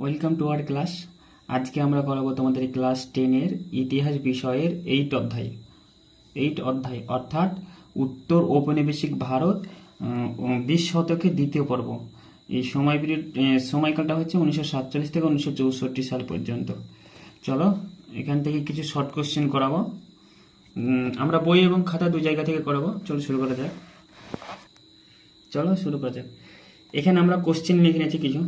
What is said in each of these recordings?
Welcome to our class আজকে আমরা করাবো তোমাদের ক্লাস টেনের ইতিহাস বিষয়ের এইট অধ্যায়। এইট অধ্যায়, অর্থাৎ উত্তর ঔপনিবেশিক ভারত বিশ শতকের দ্বিতীয় পর্ব। এই সময় পিরিয়ড সময়কালটা হচ্ছে উনিশশো সাতচল্লিশ থেকে উনিশশো চৌষট্টি সাল পর্যন্ত। চলো, এখান থেকে কিছু শর্ট কোশ্চেন করাবো। আমরা বই এবং খাতা দু জায়গা থেকে করাবো। চলো, শুরু করা যাক। চলো, শুরু করা যাক। এখানে আমরা কোশ্চেন লিখে নিয়েছি কিছু।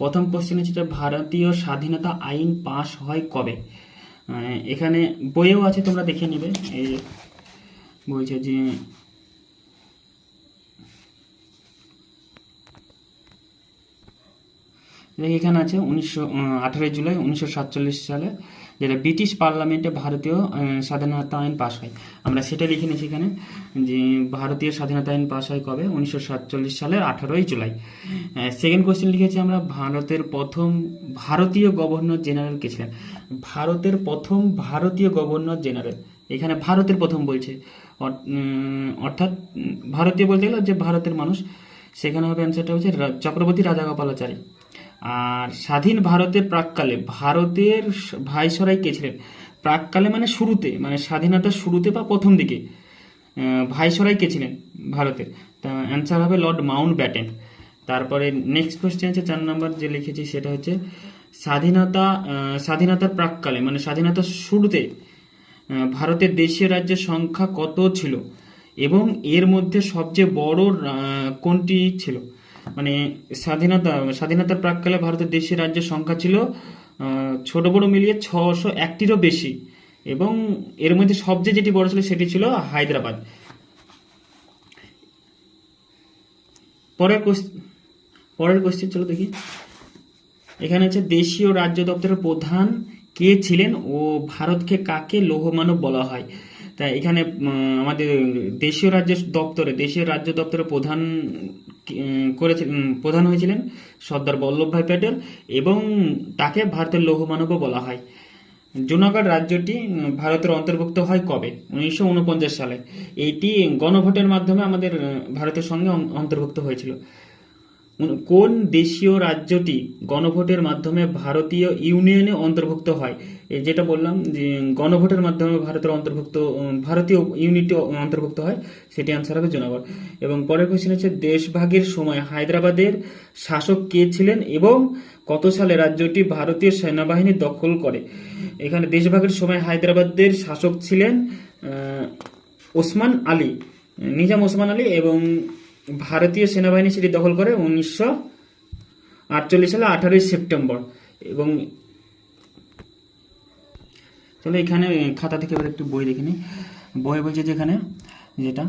প্রথম কোশ্চেন হচ্ছে ভারতীয় স্বাধীনতা আইন পাশ হয় কবে? এখানে বইও আছে, তোমরা দেখে নেবে। এই বলছে যে এখানে আছে উনিশশো আঠারোই জুলাই উনিশশো সাতচল্লিশ সালে। যেটা ব্রিটিশ পার্লামেন্টে ভারতীয় স্বাধীনতা আইন পাশ হয়। আমরা সেটা লিখে নিয়েছি এখানে যে ভারতীয় স্বাধীনতা আইন পাশ হয় কবে? উনিশশো সাতচল্লিশ সালের আঠারোই জুলাই। সেকেন্ড কোশ্চেন লিখেছি আমরা, ভারতের প্রথম ভারতীয় গভর্নর জেনারেল কে ছিলেন? ভারতের প্রথম ভারতীয় গভর্নর জেনারেল। এখানে ভারতের প্রথম বলছে। অর্থাৎ ভারতীয় বলতে গেলে যে ভারতের মানুষ। সেখানে হবে অ্যান্সারটা হচ্ছে চক্রবর্তী রাজাগোপালাচারী। আর স্বাধীন ভারতের প্রাককালে, ভারতের ভাইসরাই কে ছিলেন? প্রাককালে মানে শুরুতে মানে স্বাধীনতার শুরুতে বা প্রথম দিকে ভাইসরাই কে ছিলেন ভারতের? তা অ্যান্সার হবে লর্ড মাউন্ট ব্যাটেন তারপরে নেক্সট কোয়েশ্চেন আছে, চার নম্বর যে লিখেছি সেটা হচ্ছে, স্বাধীনতা স্বাধীনতার প্রাককালে মানে স্বাধীনতার শুরুতে ভারতের দেশীয় রাজ্যের সংখ্যা কত ছিল? এবং এর মধ্যে সবচেয়ে বড় কোনটি ছিল? মানে স্বাধীনতা, স্বাধীনতার প্রাককালে ভারতের দেশীয় রাজ্যের সংখ্যা ছিল ছোট বড় মিলিয়ে ছশো একটিরও বেশি। এবং এর মধ্যে সবচেয়ে যেটি বড় ছিল সেটি ছিল হায়দ্রাবাদ। পরের পরের কোশ্চেন চলো দেখি। এখানে হচ্ছে দেশীয় রাজ্য দপ্তরের প্রধান কে ছিলেন ও ভারতকে কাকে লৌহমানব বলা হয়? তাই এখানে আমাদের দেশীয় রাজ্য দপ্তরে, দেশীয় রাজ্য দপ্তরের প্রধান করেছে প্রধান হয়েছিলেন সর্দার বল্লভভাই প্যাটেল এবং তাকে ভারতের লৌহমানবও বলা হয়। জুনাগড় রাজ্যটি ভারতের অন্তর্ভুক্ত হয় কবে? উনিশশো উনপঞ্চাশ সালে। এইটি গণভোটের মাধ্যমে আমাদের ভারতের সঙ্গে অন্তর্ভুক্ত হয়েছিল। কোন দেশীয় রাজ্যটি গণভোটের মাধ্যমে ভারতীয় ইউনিয়নে অন্তর্ভুক্ত হয়? যেটা বললাম যে, গণভোটের মাধ্যমে ভারতের অন্তর্ভুক্ত ভারতীয় ইউনিটে অন্তর্ভুক্ত হয়, সেটি আনসার হবে জুনাগড়। এবং পরের কোশ্চেন হচ্ছে, দেশভাগের সময় হায়দ্রাবাদের শাসক কে ছিলেন এবং কত সালে রাজ্যটি ভারতীয় সেনাবাহিনী দখল করে? এখানে দেশভাগের সময় হায়দ্রাবাদের শাসক ছিলেন ওসমান আলী, নিজাম ওসমান আলী এবং ভারতীয় সেনাবাহিনী সেটি দখল করে উনিশশো আটচল্লিশ সালে আঠারোই সেপ্টেম্বর। এবং চলো এখানে খাতা থেকে একটু বই দেখে নিই। বই বলছে যেখানে যেটা,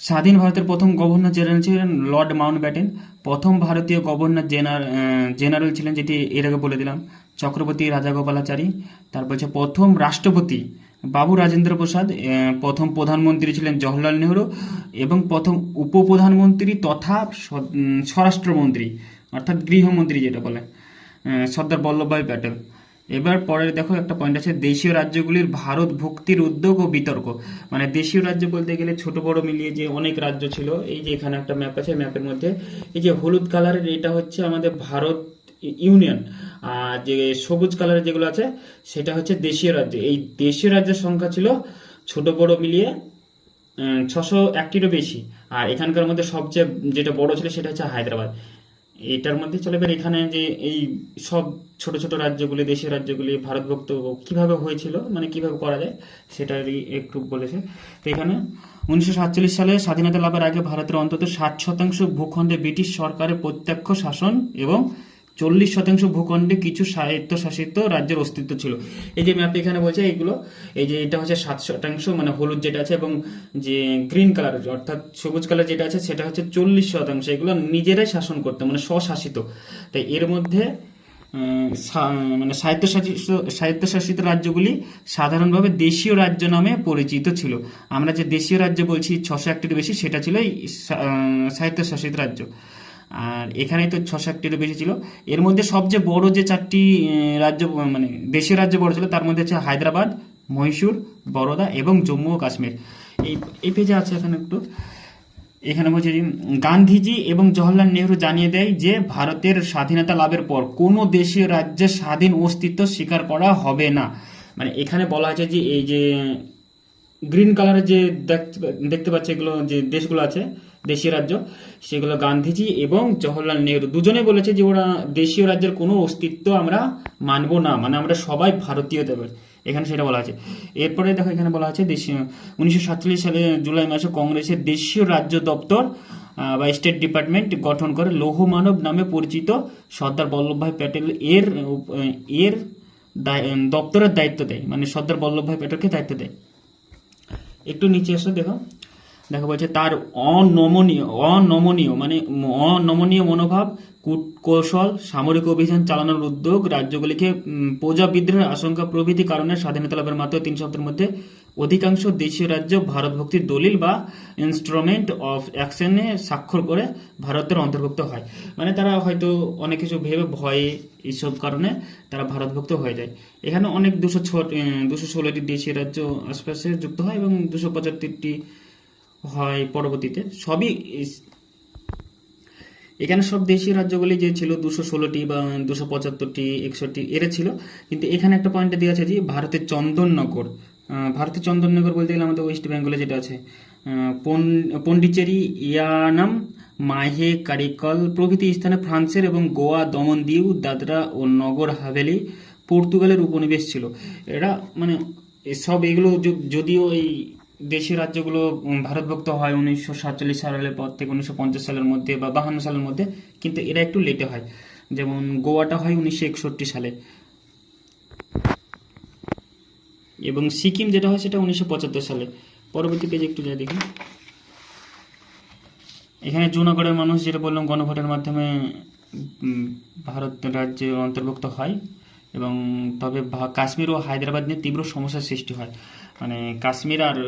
স্বাধীন ভারতের প্রথম গভর্নর জেনারেল ছিলেন লর্ড মাউন্ট ব্যাটেন প্রথম ভারতীয় গভর্নর জেনার জেনারেল ছিলেন, যেটি এর আগে বলে দিলাম, চক্রবর্তী রাজাগোপালাচারী। তারপর হচ্ছে প্রথম রাষ্ট্রপতি বাবু রাজেন্দ্র প্রসাদ প্রথম প্রধানমন্ত্রী ছিলেন জওহরলাল নেহরু এবং প্রথম উপপ্রধানমন্ত্রী তথা স্বরাষ্ট্রমন্ত্রী, অর্থাৎ গৃহমন্ত্রী যেটা বলে সর্দার বল্লভভাই প্যাটেল। এবার পরের দেখো একটা পয়েন্ট আছে, দেশীয় রাজ্যগুলির ভারত ভক্তির উদ্যোগ ও বিতর্ক। মানে দেশীয় রাজ্য বলতে গেলে ছোট বড় মিলিয়ে যে অনেক রাজ্য ছিল, এই যে এখানে একটা ম্যাপ আছে ম্যাপের মধ্যে, এই যে হলুদ কালারের এটা হচ্ছে আমাদের ভারত ইউনিয়ন যে সবুজ কালারের যেগুলো আছে, সেটা হচ্ছে দেশীয় রাজ্য। এই দেশীয় রাজ্যের সংখ্যা ছিল ছোট বড় মিলিয়ে ছশো একটিরও বেশি। আর এখানকার মধ্যে সবচেয়ে যেটা বড় ছিল সেটা হচ্ছে হায়দ্রাবাদ। এটার মধ্যে চলে এবার এখানে যে এই সব ছোট ছোট রাজ্যগুলি দেশের রাজ্যগুলি, ভারতভুক্ত কীভাবে হয়েছিল মানে কীভাবে করা যায়, সেটারই একটু বলেছে। তো এখানে উনিশশো সাতচল্লিশ সালে স্বাধীনতা লাভের আগে ভারতের অন্তত ষাট শতাংশ ভূখণ্ডে ব্রিটিশ সরকারের প্রত্যক্ষ শাসন এবং চল্লিশ শতাংশ ভূখণ্ডে কিছু স্বায়ত্তশাসিত রাজ্যের অস্তিত্ব ছিল। এই যে ম্যাপ এখানে বলছে এইগুলো এই যে এটা হচ্ছে সাত শতাংশ মানে হলুদ যেটা আছে এবং যে গ্রিন কালার অর্থাৎ সবুজ কালার যেটা আছে সেটা হচ্ছে চল্লিশ শতাংশ। এগুলো নিজেরাই শাসন করতো মানে স্বশাসিত। তাই এর মধ্যে মানে স্বায়ত্তশাসিত স্বায়ত্তশাসিত রাজ্যগুলি সাধারণভাবে দেশীয় রাজ্য নামে পরিচিত ছিল। আমরা যে দেশীয় রাজ্য বলছি ছশো একটির বেশি সেটা ছিল এই সা- আহ, স্বায়ত্তশাসিত রাজ্য। আর এখানে তো ছশো একটিরও বেশি ছিল। এর মধ্যে সবচেয়ে বড় যে চারটি রাজ্য মানে দেশীয় রাজ্য বড় ছিল, তার মধ্যে হচ্ছে হায়দ্রাবাদ, মহীশূর, বরোদা এবং জম্মু ও কাশ্মীর। এই এই পেজে আছে এখানে একটু। এখানে বলছে গান্ধীজি এবং জওহরলাল নেহরু জানিয়ে দেয় যে, ভারতের স্বাধীনতা লাভের পর কোনো দেশীয় রাজ্যের স্বাধীন অস্তিত্ব স্বীকার করা হবে না। মানে এখানে বলা আছে যে, এই যে গ্রিন কালারের যে দেখতে পাচ্ছে এগুলো, যে দেশগুলো আছে দেশীয় রাজ্য, সেগুলো গান্ধীজি এবং জওহরলাল নেহরু দুজনে বলেছে যে ওরা দেশীয় রাজ্যের কোনো অস্তিত্ব আমরা মানব না মানে আমরা সবাই ভারতীয় দেবে। এখানে সেটা বলা আছে। এরপরে দেখো এখানে বলা আছে দেশীয়, উনিশশো সাতচল্লিশ সালে জুলাই মাসে কংগ্রেসের দেশীয় রাজ্য দপ্তর বা স্টেট ডিপার্টমেন্ট গঠন করে লৌহ মানব নামে পরিচিত সর্দার বল্লভভাই প্যাটেল এর এর দপ্তরের দায়িত্ব দেয় মানে সর্দার বল্লভভাই প্যাটেলকে দায়িত্ব দেয়। একটু নিচে এসো দেখো। দেখো বলছে তার অনমনীয় অনমনীয় মানে অনমনীয় মনোভাব কূট কৌশল, সামরিক অভিযান চালানোর উদ্যোগ, রাজ্যগুলিকে প্রজা বিদ্রোহের আশঙ্কা প্রভৃতি কারণে স্বাধীনতা লাভের মাত্র তিন সপ্তাহের মধ্যে অধিকাংশ দেশীয় রাজ্য ভারত ভক্তির দলিল বা ইনস্ট্রুমেন্ট অফ অ্যাকশনে স্বাক্ষর করে ভারতের অন্তর্ভুক্ত হয়। মানে তারা হয়তো অনেক কিছু ভেবে ভয়ে এইসব কারণে তারা ভারতভুক্ত হয়ে যায়। এখানে অনেক দুশো ছ দুশো ষোলোটি দেশীয় রাজ্য আশপাশে যুক্ত হয় এবং দুশো পঁচাত্তরটি হয় পরবর্তীতে। সবই এখানে সব দেশীয় রাজ্যগুলি যে ছিল দুশো ষোলোটি বা দুশো পঁচাত্তরটি, একষট্টি, এরা ছিল। কিন্তু এখানে একটা পয়েন্টে দেওয়া আছে যে ভারতের চন্দননগর ভারতের চন্দননগর বলতে গেলে আমাদের ওয়েস্ট বেঙ্গলে যেটা আছে পন- পন্ডিচেরি, ইয়ানাম, মাহে, কারিকল, প্রভৃতি স্থানে ফ্রান্সের এবং গোয়া দমন দিউ দাদরা ও নগর হাভেলি, পর্তুগালের উপনিবেশ ছিল। এরা মানে সব এগুলো যদিও এই দেশীয় রাজ্যগুলো ভারতভুক্ত হয় উনিশশো সাতচল্লিশ সালের পর থেকে, উনিশশো পঞ্চাশ সালের মধ্যে বা বাহান্ন সালের মধ্যে, কিন্তু এরা একটু লেটে হয়। যেমন গোয়াটা হয় উনিশশো একষট্টি সালে। এবং সিকিম যেটা হয় সেটা উনিশশো পঁচাত্তর সালে। পরবর্তী পেজে একটু যাই দেখি। এখানে জুনাগড়ের মানুষ, যেটা বললাম, গণভোটের মাধ্যমে ভারত রাজ্যে অন্তর্ভুক্ত হয়। এবং তবে কাশ্মীর ও হায়দ্রাবাদ নিয়ে তীব্র সমস্যার সৃষ্টি হয়। মানে কাশ্মীর আর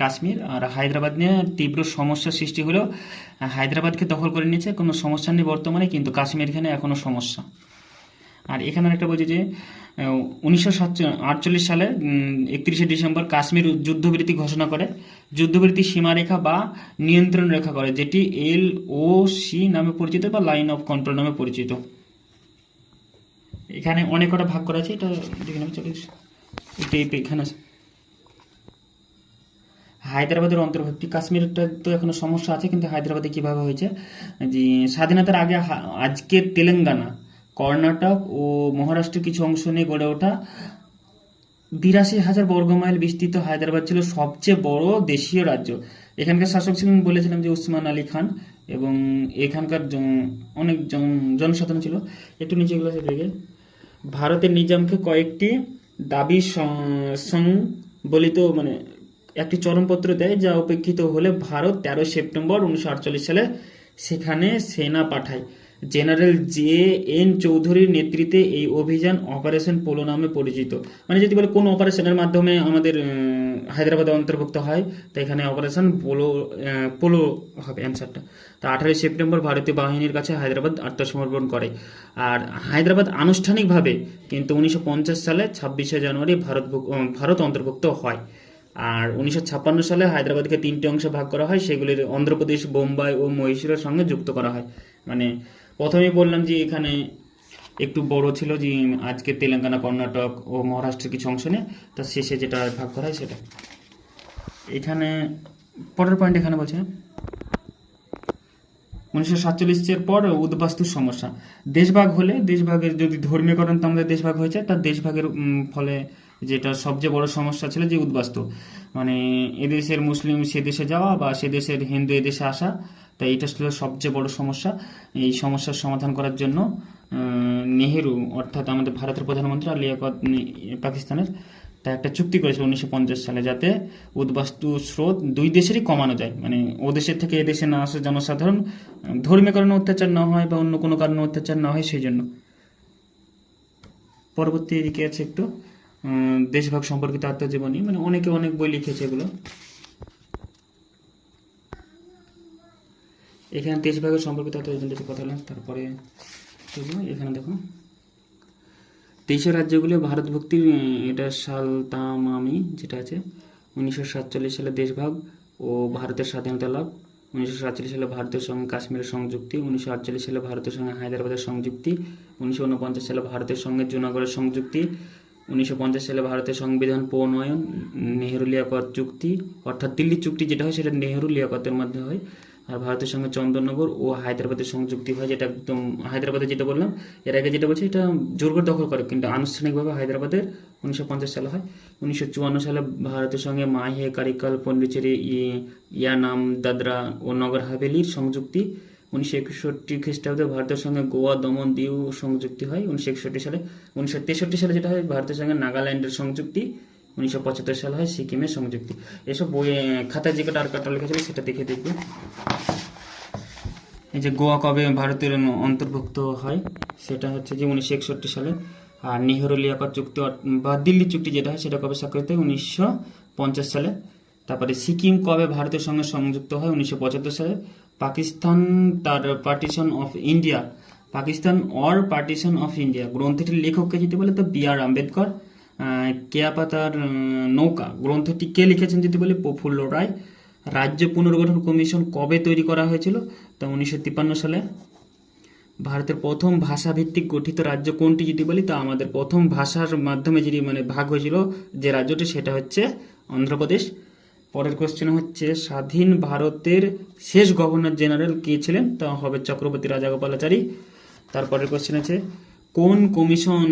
কাশ্মীর আর হায়দ্রাবাদ নিয়ে তীব্র সমস্যার সৃষ্টি হলেও হায়দ্রাবাদকে দখল করে নিয়েছে, কোনো সমস্যা নেই বর্তমানে, কিন্তু কাশ্মীর এখানে এখনও সমস্যা। আর এখানে একটা বলছে যে উনিশশো আটচল্লিশ সালে একত্রিশে ডিসেম্বর কাশ্মীর যুদ্ধবিরতি ঘোষণা করে। যুদ্ধবিরতি সীমারেখা বা নিয়ন্ত্রণ রেখা করে, যেটি এল ও সি নামে পরিচিত বা লাইন অফ কন্ট্রোল নামে পরিচিত। এখানে অনেক কটা ভাগ করা আছে, এটা দেখে নেবে এই এখানে আছে। হায়দ্রাবাদের অন্তর্ভুক্তি। কাশ্মীরটা তো এখনও সমস্যা আছে, কিন্তু হায়দ্রাবাদে কীভাবে হয়েছে? যে স্বাধীনতার আগে আজকের তেলেঙ্গানা, কর্ণাটক ও মহারাষ্ট্রের কিছু অংশ নিয়ে গড়ে ওঠা বিরাশি হাজার বর্গমাইল বিস্তৃত হায়দ্রাবাদ ছিল সবচেয়ে বড় দেশীয় রাজ্য। এখানকার শাসক ছিলেন, বলেছিলাম যে উসমান আলী খান, এবং এখানকার অনেক জন- জনসাধারণ ছিল। একটু নিচে গুলো ভারতের নিজামকে কয়েকটি দাবি সংবলিত মানে একটি চরমপত্র দেয় যা উপেক্ষিত হলে ভারত তেরো সেপ্টেম্বর উনিশশো আটচল্লিশ সালে সেখানে সেনা পাঠায়। জেনারেল জে এন চৌধুরীর নেতৃত্বে এই অভিযান অপারেশন পোলো নামে পরিচিত। মানে যদি বলে কোন অপারেশনের মাধ্যমে আমাদের হায়দ্রাবাদে অন্তর্ভুক্ত হয়, তো এখানে অপারেশন পোলো পোলো হবে অ্যান্সারটা তা আঠারোই সেপ্টেম্বর ভারতীয় বাহিনীর কাছে হায়দ্রাবাদ আত্মসমর্পণ করে। আর হায়দ্রাবাদ আনুষ্ঠানিকভাবে কিন্তু উনিশশো পঞ্চাশ সালে ছাব্বিশে জানুয়ারি ভারত ভারত অন্তর্ভুক্ত হয়। আর উনিশশো ছাপ্পান্ন সালে হায়দ্রাবাদকে তিনটি অংশে ভাগ করা হয়, সেগুলির অন্ধ্রপ্রদেশ, বোম্বাই ও মহীশূরের সঙ্গে যুক্ত করা হয়। মানে প্রথমেই বললাম যে এখানে একটু বড় ছিল যে আজকে তেলেঙ্গানা, কর্ণাটক ও মহারাষ্ট্রের কিছু অংশ নিয়ে। তার শেষে যেটা ভাগ করা হয় সেটা। এখানে, পরের পয়েন্ট এখানে বলছে উনিশশো সাতচল্লিশের পর উদ্বাস্তুর সমস্যা। দেশভাগ হলে, দেশভাগের যদি ধর্মীয় কারণ তো আমাদের দেশভাগ হয়েছে তার দেশভাগের ফলে যেটা সবচেয়ে বড় সমস্যা ছিল যে উদ্বাস্তু। মানে এদেশের মুসলিম সে দেশে যাওয়া বা সে দেশের হিন্দু এদেশে আসা তাই এটা ছিল সবচেয়ে বড় সমস্যা। এই সমস্যার সমাধান করার জন্য নেহেরু, অর্থাৎ আমাদের ভারতের প্রধানমন্ত্রী আর পাকিস্তানের, তা একটা চুক্তি করেছিল উনিশশো পঞ্চাশ সালে যাতে উদ্বাস্তু স্রোত দুই দেশেরই কমানো যায়। মানে ও দেশের থেকে এদেশে না আসে জনসাধারণ ধর্মীয় কারণে অত্যাচার না হয় বা অন্য কোনো কারণে অত্যাচার না হয় সেই জন্য। পরবর্তী এদিকে আছে একটু দেশভাগ সম্পর্কিত আত্মজীবনী। মানে অনেকে অনেক বই লিখেছে এগুলো। এখানে দেশভাগের সম্পর্কিত আত্মজীবনীতে কথা বললাম তারপরে এখানে দেখো। দেশীয় রাজ্যগুলো ভারতভুক্তির এটা সালতামামি যেটা আছে, উনিশশো সাতচল্লিশ সালে দেশভাগ ও ভারতের স্বাধীনতা লাভ, উনিশশো সাতচল্লিশ সালে ভারতের সঙ্গে কাশ্মীরের সংযুক্তি, উনিশশো আটচল্লিশ সালে ভারতের সঙ্গে হায়দ্রাবাদের সংযুক্তি, উনিশশো উনপঞ্চাশ সালে ভারতের সঙ্গে জুনাগড়ের সংযুক্তি, উনিশশো পঞ্চাশ সালে ভারতের সংবিধান প্রণয়ন নেহেরু লিয়াকত চুক্তি, অর্থাৎ দিল্লি চুক্তি যেটা হয় সেটা নেহেরু লিয়াকতের মধ্যে হয়। আর ভারতের সঙ্গে চন্দননগর ও হায়দ্রাবাদের সংযুক্তি হয়, যেটা একদম হায়দ্রাবাদে যেটা বললাম, এর আগে যেটা বলছি এটা জোরগড় দখল করে, কিন্তু আনুষ্ঠানিকভাবে হায়দ্রাবাদের উনিশশো পঞ্চাশ সালে হয়। উনিশশো চুয়ান্ন সালে ভারতের সঙ্গে মাহে কারিকাল, পন্ডিচেরি ইয়ানাম, দাদরা ও নগর হাভেলির সংযুক্তি উনিশশো একষট্টি খ্রিস্টাব্দে ভারতের সঙ্গে গোয়া, দমন, দিউ সংযুক্তি হয়। উনিশশো একষট্টি সালে, উনিশশো তেষট্টি সালে যেটা হয়, ভারতের সঙ্গে নাগাল্যান্ডের সংযুক্তি উনিশশো সালে হয় সিকিমের সংযুক্তি। এসব বই খাতায় যে কটা আর কটা লেখা সেটা দেখে দেখবে এই যে গোয়া কবে ভারতের অন্তর্ভুক্ত হয়, সেটা হচ্ছে যে উনিশশো একষট্টি সালে। আর নেহেরু লিয়াকত চুক্তি বা দিল্লি চুক্তি যেটা হয়, সেটা কবে স্বাক্ষরিত হয়? উনিশশো পঞ্চাশ সালে। তারপরে সিকিম কবে ভারতের সঙ্গে সংযুক্ত হয়? উনিশশো পঁচাত্তর সালে। পাকিস্তান, তার partition of India, Pakistan or partition of India, গ্রন্থটির লেখককে যদি বলে তো বি আর আম্বেদকর। কেয়াপাতার নৌকা গ্রন্থটি কে লিখেছেন যদি বলি? প্রফুল্ল রায়। রাজ্য পুনর্গঠন কমিশন কবে তৈরি করা হয়েছিল? তা উনিশশো তিপ্পান্ন সালে। ভারতের প্রথম ভাষাভিত্তিক গঠিত রাজ্য কোনটি যদি বলি? তা আমাদের প্রথম ভাষার মাধ্যমে যদি মানে ভাগ হয়েছিল যে রাজ্যটি, সেটা হচ্ছে অন্ধ্রপ্রদেশ। পরের কোশ্চেন হচ্ছে, স্বাধীন ভারতের শেষ গভর্নর জেনারেল কে ছিলেন? তা হবে চক্রবর্তী রাজাগোপালাচারী। তারপরের কোশ্চেন আছে কোন কমিশন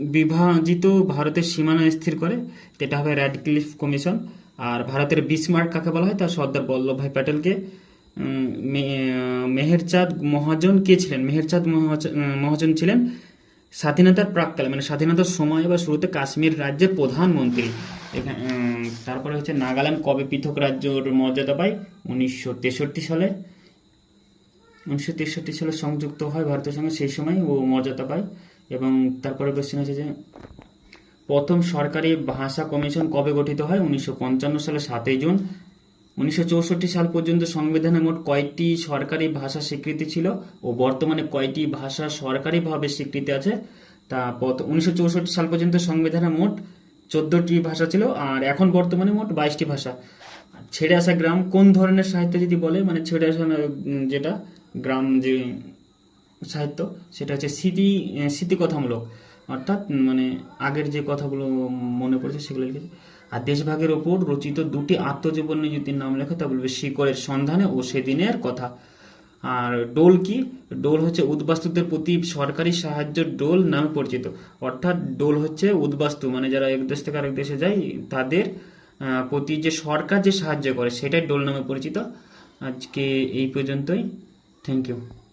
বিভাজিত ভারতের সীমানা স্থির করে? এটা হবে র্যাডক্লিফ কমিশন আর ভারতের বিসমার্ক কাকে বলা হয়? তা সর্দার বল্লভভাই প্যাটেলকে। মেহেরচাঁদ মহাজন কে ছিলেন? মেহেরচাঁদ মহাজ- মহাজন ছিলেন স্বাধীনতার প্রাককালে মানে স্বাধীনতার সময় বা শুরুতে কাশ্মীর রাজ্যের প্রধানমন্ত্রী। তারপরে হচ্ছে নাগাল্যান্ড কবে পৃথক রাজ্যর মর্যাদা পায়? উনিশশো তেষট্টি সালে। উনিশশো তেষট্টি সালে সংযুক্ত হয় ভারতের সঙ্গে, সেই সময় ও মর্যাদা পায়। এবং তারপরে কোশ্চেন আছে যে, প্রথম সরকারি ভাষা কমিশন কবে গঠিত হয়? উনিশশো পঞ্চান্ন সালে সাতই জুন। উনিশশো চৌষট্টি সাল পর্যন্ত সংবিধানে মোট কয়টি সরকারি ভাষা স্বীকৃতি ছিল? ও বর্তমানে কয়টি ভাষা সরকারিভাবে স্বীকৃতি আছে? তা উনিশশো চৌষট্টি সাল পর্যন্ত সংবিধানে মোট চোদ্দটি ভাষা ছিল, আর এখন বর্তমানে মোট বাইশটি ভাষা। ছেড়ে আসা গ্রাম কোন ধরনের সাহিত্য যদি বলে মানে ছেড়ে আসা যেটা গ্রাম যে সাহিত্য, সেটা হচ্ছে স্মৃতি স্মৃতিকথামূলক। অর্থাৎ মানে আগের যে কথাগুলো মনে পড়েছে সেগুলো লিখেছে। আর দেশভাগের ওপর রচিত দুটি আত্মজীবনী যদি নাম লেখে তা বলবে শিকড়ের সন্ধানে ও সেদিনের কথা। আর ডোল কি? ডোল হচ্ছে উদ্বাস্তুদের প্রতি সরকারি সাহায্য ডোল নামে পরিচিত। অর্থাৎ ডোল হচ্ছে উদ্বাস্তু মানে যারা এক দেশ থেকে আরেক দেশে যায়, তাদের প্রতি যে সরকার যে সাহায্য করে, সেটাই ডোল নামে পরিচিত। আজকে এই পর্যন্তই। Thank you.